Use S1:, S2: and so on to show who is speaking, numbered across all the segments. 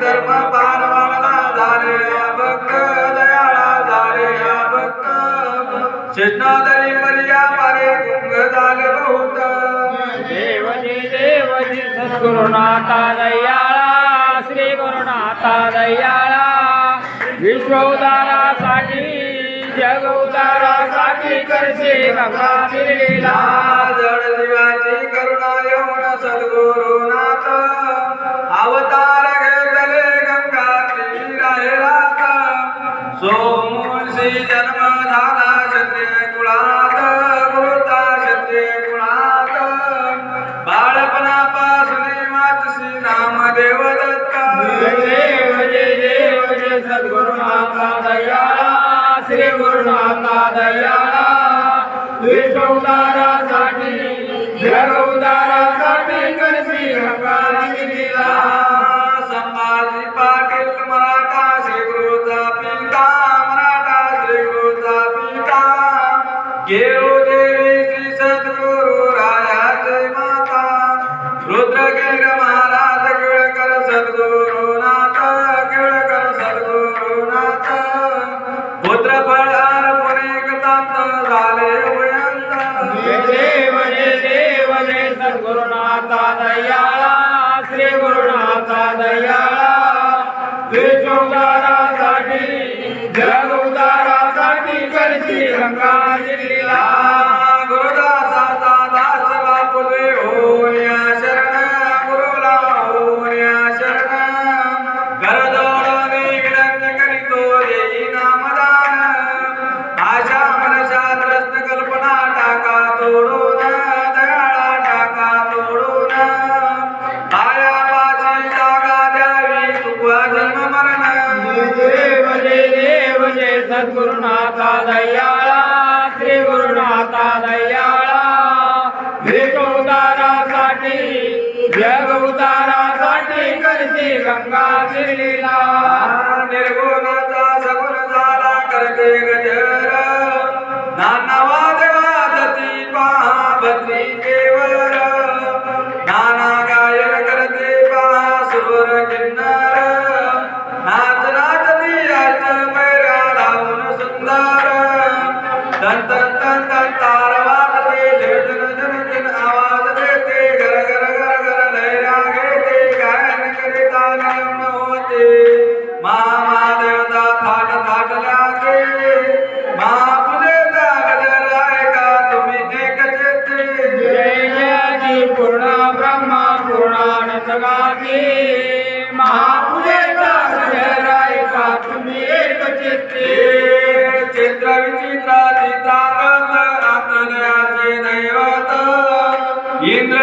S1: धर्म पार झाले भक्त दयाळा झाले भक्त शेषनादरी पर्या पारे गुंग झाले बहुत
S2: देवजी देवजी सद्गुरुनाथा दयाळा श्री गुरुनाथा दयाळा. विश्वदारासाठी जग उदारासाठी करशे गंगा निर्लीला
S1: जड जीवाची करुणा येऊन
S2: सद्गुरुना श्री गुरुनाथा दयाळा विश्व उदारासाठी जग उदारासाठी दिला. गंगा
S1: संभाजी पाटील मराठा श्री गुरुचा पिता मराठा श्री गुरुचा पिता
S2: गुरुनाथा दयाळा श्री गुरुनाथा दयाळा विश्व उदारासाठी जग उदारासाठी करशी
S1: रंगाजी जग
S2: उदारासाठी करशी गंगा निर्लीला
S1: निर्गुणाचा सगुण झाला करते गज महादेवता थाट थाट लागे. महापुजेचा गजर ऐका तुम्ही एक चेते
S2: जय जय जी पूर्ण ब्रह्मा पूर्णानंद गाती महापुरेचा गजरायका तुम्ही एक चित्ते
S1: चित्र विचित्र चित्रांगत आंतरयाचे दैवत इंद्र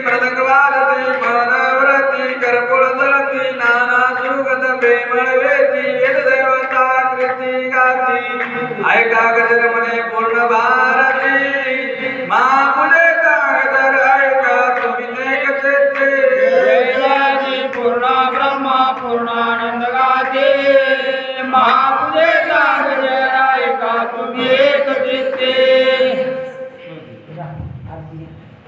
S1: బ్రతకవాలతి మానవ్రతి కరపులతలతి
S3: నానా సుగత ప్రేమవేతి వేద దేవతాకృతి గాతి ఐకాగజరమణి పూర్ణ భారతి మా పులే కాగదర ఐకాత వినేక చెత్తే వేదాది పూర్ణ బ్రహ్మ పూర్ణానంద గాతి మా పులే కాగజర ఐకాత వినేక చెత్తే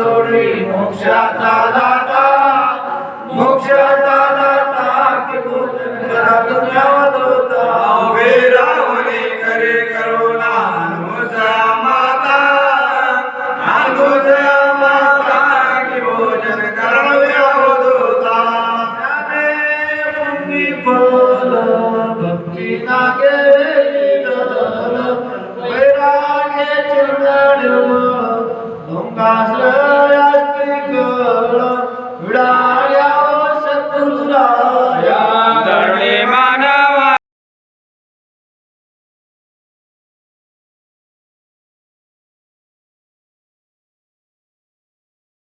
S3: सोडली मोक्षाचा दाता मोक्षाचा दाता के भोजन करा तुझ्या दोता
S1: उभे राहुले करे करो ना अनुजा माता। अनुजा माता के भोजन करा दोता
S3: जाने मुंगी बोलो भक्ति ना केली